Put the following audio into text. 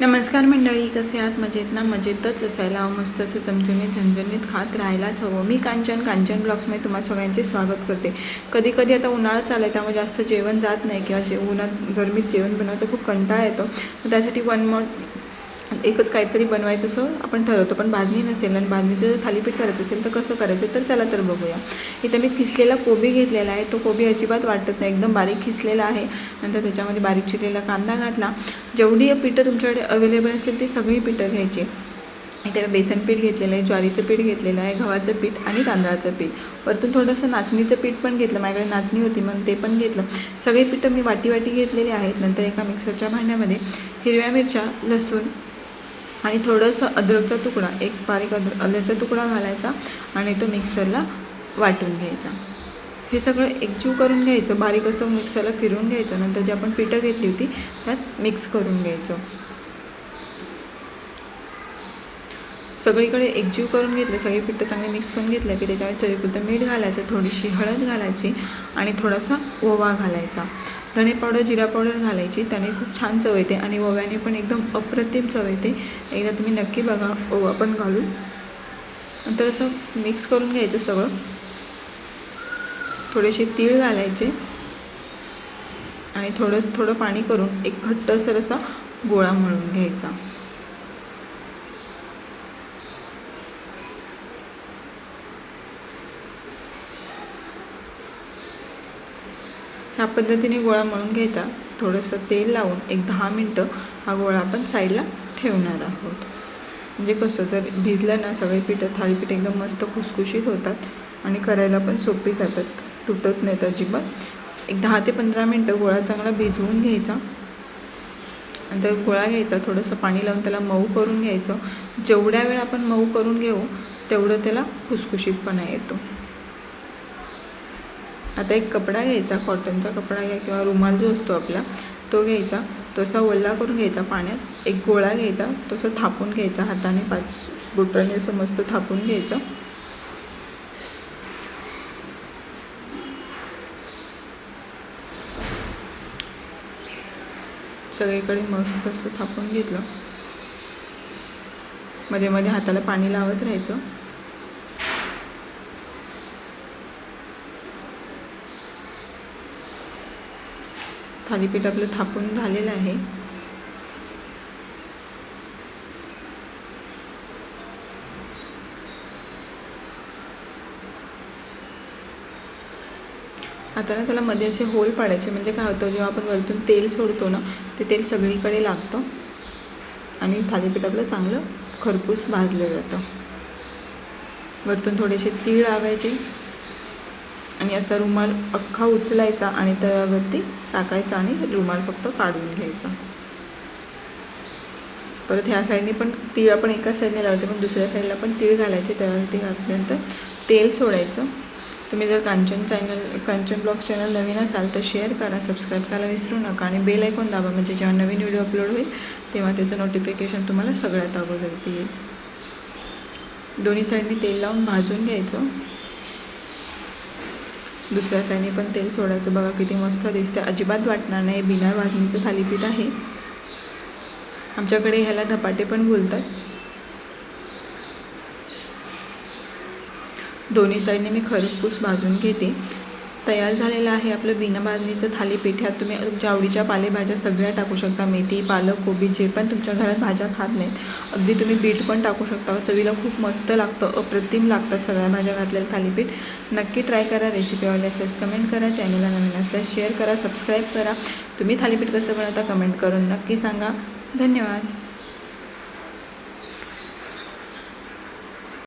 नमस्कार मंडळी कसे आहात? मजेत ना? मजेतच असायला. मस्त असं चमचमीत झणझणीत खात राहायलाच हवं. मी कांचन कांचन ब्लॉग्समध्ये तुम्हा सगळ्यांचे स्वागत करते. कधी कधी आता उन्हाळा चालू आहे त्यामुळे जास्त जेवण जात नाही किंवा जे उन्हात गरमीत जेवण बनवायचा खूप कंटाळा येतो. त्यासाठी वन मोर एकच काहीतरी बनवायचं असं आपण ठरवतो पण भाजणी नसेल आणि भाजणीचं जर थालीपीठ करायचं असेल तर कसं करायचं? तर चला तर बघूया. इथं मी खिसलेला कोबी घेतलेला आहे. तो कोबी अजिबात वाटत नाही. एकदम बारीक खिसलेला आहे. नंतर त्याच्यामध्ये बारीक चिरलेला कांदा घातला. जेवढी पिठं तुमच्याकडे अवेलेबल असेल ती सगळी पिठं घ्यायची. इथे बेसन पीठ घेतलेलं आहे ज्वारीचं पीठ घेतलेलं आहे गव्हाचं पीठ आणि तांदळाचं पीठ. वरतून थोडंसं नाचणीचं पीठ पण घेतलं. माझ्याकडे नाचणी होती म्हणून ते पण घेतलं. सगळी पिठं मी वाटी वाटी घेतलेली आहेत. नंतर एका मिक्सरच्या भांड्यामध्ये हिरव्या मिरच्या लसूण आणि थोडंसं अद्रकचा तुकडा एक बारीक अद्र आल्याचा तुकडा घालायचा आणि तो मिक्सरला वाटून घ्यायचा. हे सगळं एकजीव करून घ्यायचं बारीक असं मिक्सरला फिरवून घ्यायचं. नंतर जी आपण पिठं घेतली होती त्यात मिक्स करून घ्यायचं. सगळीकडे एकजीव करून घेतलं सगळी पिठं चांगली मिक्स करून घेतलं की त्याच्यावर चवीपुरतं मीठ घालायचं थोडीशी हळद घालायची आणि थोडासा ओवा घालायचा. धणे पावडर जिरा पावडर घालायची त्याने खूप छान चव येते आणि ओव्याने पण एकदम अप्रतिम चव येते. एकदा तुम्ही नक्की बघा ओवा पण घालून. नंतर असं मिक्स करून घ्यायचं सगळं. थोडेसे तीळ घालायचे. आणि थोडं थोडं पाणी करून एक घट्टसर असा गोळा मळून घ्यायचा. ह्या पद्धतीने गोळा मळून घ्यायचा थोडंसं तेल लावून एक दहा मिनटं हा गोळा आपण साईडला ठेवणार आहोत. म्हणजे कसं तर भिजलं ना सगळे पिठं थालीपीठ एकदम मस्त खुसखुशीत होतात आणि करायला पण सोपी जातात तुटत नाहीत अजिबात. एक दहा ते पंधरा मिनटं गोळा चांगला भिजवून घ्यायचा. नंतर गोळा घ्यायचा थोडंसं पाणी लावून त्याला मऊ करून घ्यायचं. जेवढ्या वेळ आपण मऊ करून घेऊ तेवढं त्याला खुसखुशीतपणा येतो. आता एक कपडा घ्यायचा कॉटनचा कपडा घ्या किंवा रुमाल जो असतो आपला तो घ्यायचा. तो असा ओला करून घ्यायचा पाण्यात. एक गोळा घ्यायचा तो थापून घ्यायचा हाताने पाच बोटाने असं मस्त थापून घ्यायचं. सगळीकडे मस्त असं थापून घेतलं. मध्ये मध्ये हाताला पाणी लावत राहायचं. थालीपीठ आपलं थापून झालेलं आहे. आता ना त्याला मध्ये असे होल पाडायचे म्हणजे काय होतं जेव्हा आपण वरतून तेल सोडतो ना ते तेल सगळीकडे लागतं आणि थालीपीठ आपलं चांगलं खरपूस भाजलं जातं. वरतून थोडेसे तीळ लावायचे. आणि असा रुमाल अख्खा उचलायचा आणि त्यावरती टाकायचा आणि रुमाल फक्त काढून घ्यायचा. परत ह्या साईडने पण तीळ आपण एका साईडने लावते पण दुसऱ्या साईडला पण तीळ घालायचे. त्यावरती घातल्यानंतर तेल सोडायचं. तुम्ही जर Kanchan channel Kanchan blog channel नवीन असाल तर शेअर करा सबस्क्राईब करायला विसरू नका आणि बेल ऐकून दाबा. म्हणजे जेव्हा नवीन व्हिडिओ अपलोड होईल तेव्हा त्याचं नोटिफिकेशन तुम्हाला सगळ्यात अगोदर येईल. दोन्ही साईडने तेल लावून भाजून घ्यायचं. दुसऱ्या साईडने पण तेल सोडायचं. बघा किती मस्त दिसते अजिबात वाटणार नाही. बिना भाजणीचं थालीपीठ आहे. आमच्याकडे ह्याला धपाटे पण बोलतात दोन्ही साईडने मी खरपूस भाजून घेते. तयार झालेलं आहे. आपलं बिना भाजणीचं थालीपीठ ह्यात तुम्ही तुमच्या आवडीच्या पालेभाज्या सगळ्या टाकू शकता. मेथी पालक कोबी जे पण तुमच्या घरात भाज्या खात नाहीत अगदी तुम्ही बीट पण टाकू शकता. चवीला खूप मस्त लागतं अप्रतिम लागतात सगळ्या भाज्या घातलेलं थालीपीठ. नक्की ट्राय करा रेसिपी आवडल्यास कमेंट करा चॅनलला नवीन असल्यास शेअर करा सबस्क्राईब करा. तुम्ही थालीपीठ कसं बनवता कमेंट करून नक्की सांगा. धन्यवाद.